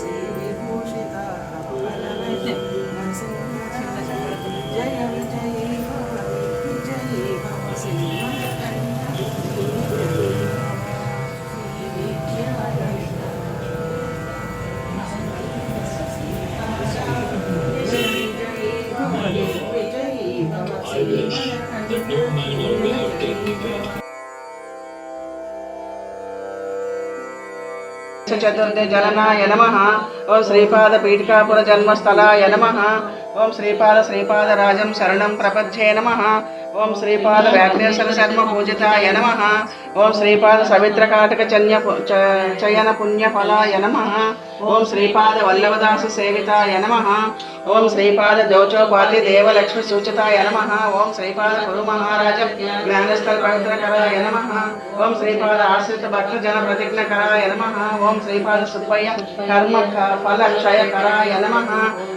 శ్రీ చతుర్థి జననాయ నమ ఓం శ్రీపాద పీఠికాపుర జన్మస్థలాయ నమ ఓం శ్రీపాద శ్రీపాద రాజం శరణం ప్రపంచే నమ ఓం శ్రీపాద వ్యాఘ్రేశ్వర శర్మ పూజితాయ నమ ఓం శ్రీపాద సవిత్ర కాటక చన్య చ- చయన పుణ్యఫలాయ నమ ఓం శ్రీపాద వల్లభదాసు సేవితాయ నమ ఓం శ్రీపాద జోచోపాతి దేవలక్ష్మి సూచితాయ నమ ఓం శ్రీపాద గురు మహారాజ జ్ఞానస్థల పవిత్రకరాయ నమ ఓం శ్రీపాద ఆశ్రిత భక్త జన ప్రతిజ్ఞకరాయ నమ ఓం శ్రీపాద సుబ్బయ్య. కర్మ ఫల క్షయ కరాయ నమ.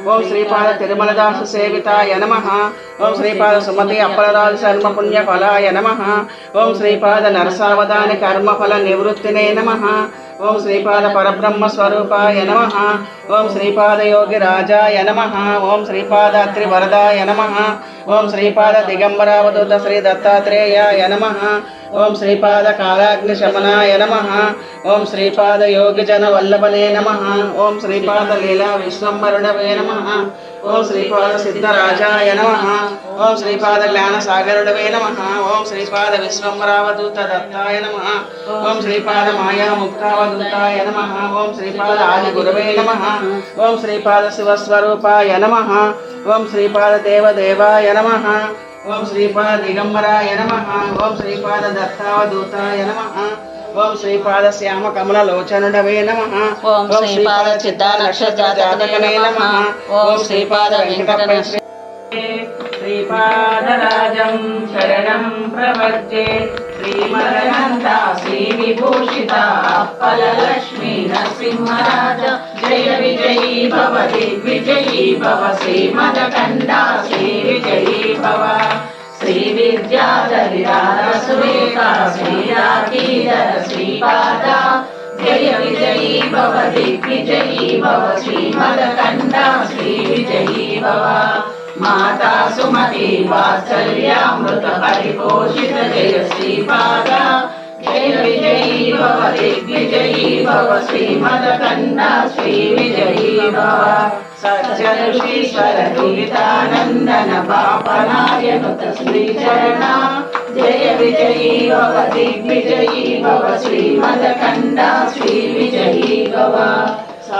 ఓం శ్రీపాద తిరుమలదాస సేవితాయ నమ. ఓం శ్రీపాద సుమతి అప్పలరాజు శర్మ పుణ్య ఫలాయ నమ. ఓం శ్రీపాద నరసావధాన కర్మఫల నివృత్తినే నమ. ఓం శ్రీపాద పరబ్రహ్మ స్వరూపాయ నమ. ఓం శ్రీపాదయోగి రాజాయ నమ ఓం శ్రీపాద త్రివరదాయ నమ ఓం శ్రీపాద దిగంబరావధూత శ్రీ దత్తాత్రేయాయ నమ ఓం శ్రీపాద కాలాగ్ని శమనాయ నమ ఓం శ్రీపాద యోగి జన వల్లభనే నమ ఓం శ్రీపాద లీలా విశ్వంబరుణవే నమ ఓం శ్రీపాద సిద్ధరాజాయ నమ ఓం శ్రీపాద జ్ఞాన సాగరుడవే నమ ఓం శ్రీపాద విశ్వంబరావధూత దత్తాయ నమ ఓం శ్రీపాద మాయా ముక్తావధూతాయ నమ ఓం శ్రీపాద ఆది గురవే నమ ఓం శ్రీపాద శివస్వరూపాయ నమ. ఓం శ్రీపాద దేవదేవాయ నమ. ఓం శ్రీపాద దిగంబరాయ నమ. ఓం శ్రీపాద దత్తావధూతాయ నమ. ఓం శ్రీపాద శ్యామ కమల లోచనుడవే నమ. ఓం శ్రీపాద చిత్తా నక్షత్ర జాతకనే నమః. ఓం శ్రీపాద వెంకటరమణ శ్రీపాదరాజం శరణం ప్రపద్యే శ్రీమరణంద శ్రీ విభూషిత అప్పలక్ష్మీ నరసింహరాజ. జయ విజయీ భవ దిగ్విజయీ భవ శ్రీమదకండ శ్రీ విజయీ భవ. శ్రీ విద్యాధరిరాధ సురేఖ శ్రీరాకీధర శ్రీపాద. జయ విజయీ భవ దిగ్విజయీ భవ శ్రీమదకండ శ్రీ విజయీ భవ. మాతా సుమతి వాత్సల్యామృత పరిపోషిత జయ శ్రీపాద జయ విజయీ భవ దిగ్విజయీ భవ శ్రీమద శ్రీమదకండ శ్రీ విజయీ భవ సత్య దురితానందన పాపనాయనుత శ్రీచరణ జయ విజయీ భవ దిగ్విజయీ భవ శ్రీమద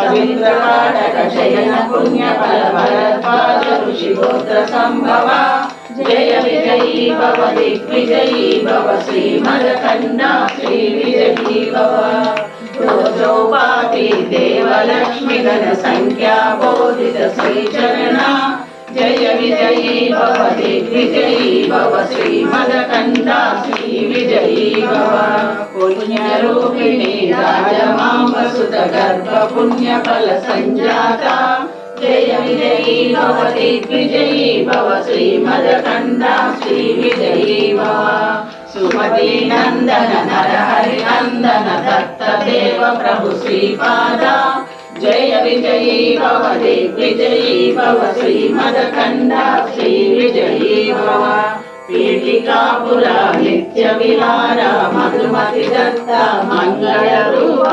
సవింద్రకాటక శయన పుణ్య ఫల భరద్వాజ ఋషి గోత్ర సంభవ జయ విజయీ భవ దిగ్విజయీ భవ శ్రీమదకండ శ్రీ విజయీ భవ జోపాతి దేవలక్ష్మి గణ సంఖ్యా బోధిత శ్రీచరణ రాజమాంబసుత గర్భ పుణ్య ఫల సంజాత జయ విజయీ భవ దిగ్విజయీ భవ శ్రీమదకండ శ్రీ విజయీ భవ సుమతి నందన నరహరి నందన దత్త దేవ ప్రభు శ్రీపాద జయ విజయీ భవ దిగ్విజయీ భవ శ్రీమదకండ శ్రీ విజయీ భవ పీఠికాపుర నిత్య విహార మధుమతి దత్త మంగళ రూప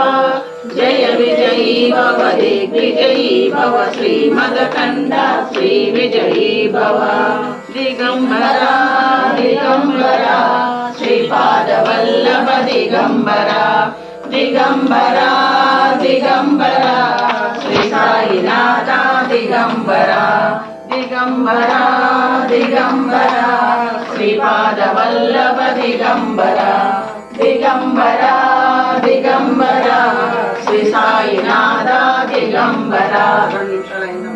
జయ విజయీ భవ దిగ్విజయీ భవ శ్రీమదకండ శ్రీ విజయీ భవ. దిగంబర దిగంబర శ్రీపాద వల్లభ దిగంబర. దిగంబర దిగంబర శ్రీ సాయినాథ దిగంబర. దిగంబర దిగంబర. శ్రీపాదవల్లభ దిగంబర దిగంబర. దిగంబర శ్రీ సాయినాథ దిగంబర రెండు